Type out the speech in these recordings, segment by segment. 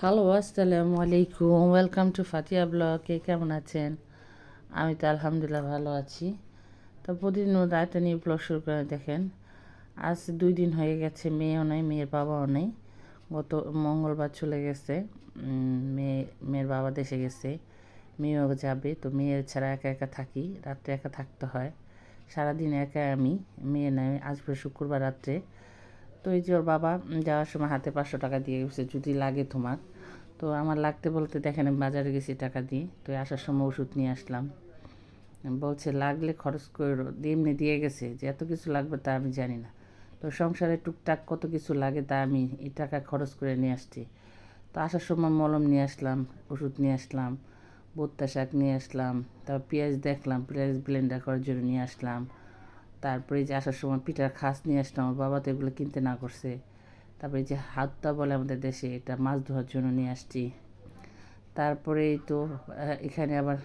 Hello আসসালামু আলাইকুম। Welcome to Fatiha blog কে কেমন আছেন? আমি তো আলহামদুলিল্লাহ ভালো আছি। তো প্রতিদিন দায়িত্ব নিয়ে ব্লগ শুরু করে, দেখেন। আজ দুই দিন হয়ে গেছে, মেয়েও নেই, মেয়ের বাবাও নেই। গত মঙ্গলবার চলে গেছে। মেয়ে, মেয়ের বাবা দেশে গেছে। মেয়েও যাবে। তো মেয়ের ছাড়া একা একা থাকি। রাত্রে একা থাকতে হয়। সারাদিন একা আমি। মেয়ে নেই। আসবে শুক্রবার রাত্রে তো এই যে ওর বাবা যাওয়ার সময় হাতে পাঁচশো টাকা দিয়ে গেছে যদি লাগে তোমার। তো আমার লাগতে বলতে, দেখেন, আমি বাজারে গেছি টাকা দিয়ে। তো আসার সময় ওষুধ নিয়ে আসলাম। বলছে, লাগলে খরচ করে। এমনি দিয়ে গেছে যে এত কিছু লাগবে তা আমি জানি না। তো সংসারে টুকটাক কত কিছু লাগে তা আমি এই টাকা খরচ করে নিয়ে আসছি। তো আসার সময় মলম নিয়ে আসলাম, ওষুধ নিয়ে আসলাম, ভুট্টা শাক নিয়ে আসলাম, তারপর পেঁয়াজ দেখলাম, পেঁয়াজ ব্লেন্ডার করার জন্য নিয়ে আসলাম। তারপরে যে আসার সময় পিঠার খাস নিয়ে আসলাম আমার বাবা তো এগুলো কিনতে না করছে। তারপরে যে হাতটা বলে আমাদের দেশে, এটা মাছ ধোয়ার জন্য নিয়ে আসছি। তারপরে তো এখানে আবার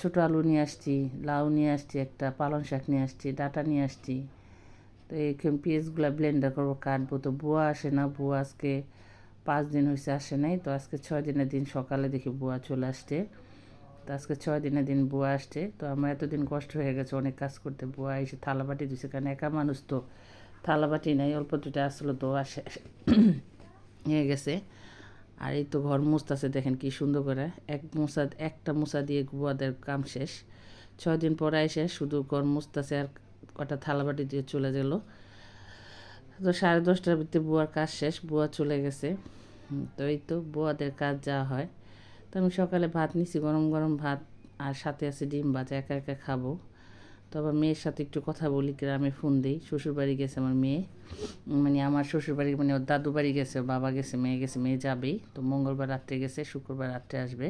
ছোটো আলু নিয়ে আসছি, লাউ নিয়ে আসছি, একটা পালং শাক নিয়ে আসছি, ডাটা নিয়ে আসছি। তো এইখানে পেঁয়াজগুলো ব্লেন্ডার করব, কাটবো। তো বুয়া আসে না, বুয়া আজকে পাঁচ দিন হয়েছে আসে নাই, তো আজকে ছয় দিনের দিন সকালে দেখি বুয়া চলে আসছে। তো আজকে ছয় দিনের দিন বুয়া আসছে, তো আমার এতদিন কষ্ট হয়ে গেছে অনেক কাজ করতে, বুয়া এসে থালাবাটি দিছে, কারণ একা মানুষ তো, থালাবাটি নাই, অল্প দুটো আসলো, তো আসে, হয়ে গেছে। আর এই তো ঘর মুছতেছে, দেখেন কি সুন্দর করে, এক মোছা, একটা মোছা দিয়ে বুয়াদের কাম শেষ। ছয় দিন পরে এসে শুধু ঘর মুছতেছে আর কটা থালাবাটি দিয়ে চলে গেল। তো সাড়ে দশটার ভিতরে বুয়ার কাজ শেষ, বুয়া চলে গেছে। তো এই তো বুয়াদের কাজ যা হয়। তো আমি সকালে ভাত নিছি, গরম গরম ভাত আর সাথে আছে ডিম ভাজা, একা একা খাব। তো আবার মেয়ের সাথে একটু কথা বলি, গ্রামে ফোন দিই। শ্বশুরবাড়ি গেছে আমার মেয়ে। মানে আমার শ্বশুরবাড়ি মানে ওর দাদু বাড়ি গেছে বাবা গেছে, মেয়ে গেছে, মেয়ে যাবেই। তো মঙ্গলবার রাত্রে গেছে, শুক্রবার রাত্রে আসবে।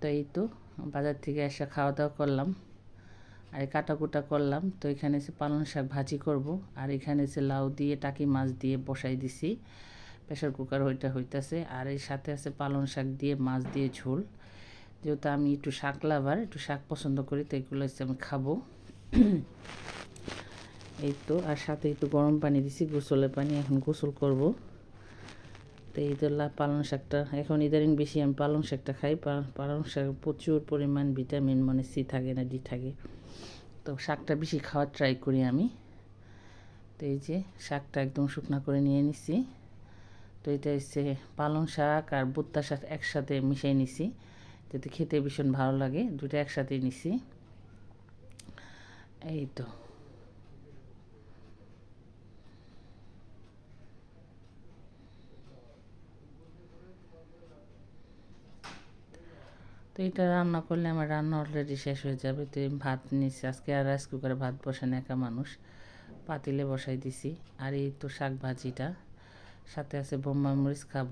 তো এই তো, বাজার থেকে এসে খাওয়া দাওয়া করলাম। আর কাটাকুটা করলাম। তো এখানে এসে পালং শাক ভাজি করব। আর এখানে এসে লাউ দিয়ে, টাকি মাছ দিয়ে বসাই দিছি। প্রেশার কুকার ওইটা হইতাছে। আর এর সাথে আছে পালং শাক দিয়ে মাছ দিয়ে ঝোল। যেহেতু আমি একটু শাক লাভার, একটু শাক পছন্দ করি, তো এগুলো হচ্ছে আমি খাব। এই তো, আর সাথে একটু গরম পানি দিছি, গোসলের পানি এখন গোসল করব। তো এই তো পালং শাকটা, এখন ইদারিং বেশি আমি পালং শাকটা খাই পালং শাক প্রচুর পরিমাণ ভিটামিন মানে সি থাকে না, ডি থাকে। তো শাকটা বেশি খাওয়ার ট্রাই করি আমি। তো এই যে শাকটা একদম শুকনা করে নিয়ে নিছি। তো এটা হচ্ছে পালং শাক আর ভুট্টা শাক একসাথে মিশিয়ে নিছি। যাতে খেতে ভীষণ ভালো লাগে দুটো একসাথে নিছি। এই তো। তো এটা রান্না করলে আমার রান্না অলরেডি শেষ হয়ে যাবে। তো ভাত নিচ্ছি আজকে আর রাইস কুকারে ভাত বসানো একা মানুষ। পাতিলে বসাই দিছি। আর এই তো শাক ভাজিটা। সাথে আছে বোম্বা মরিচ খাব।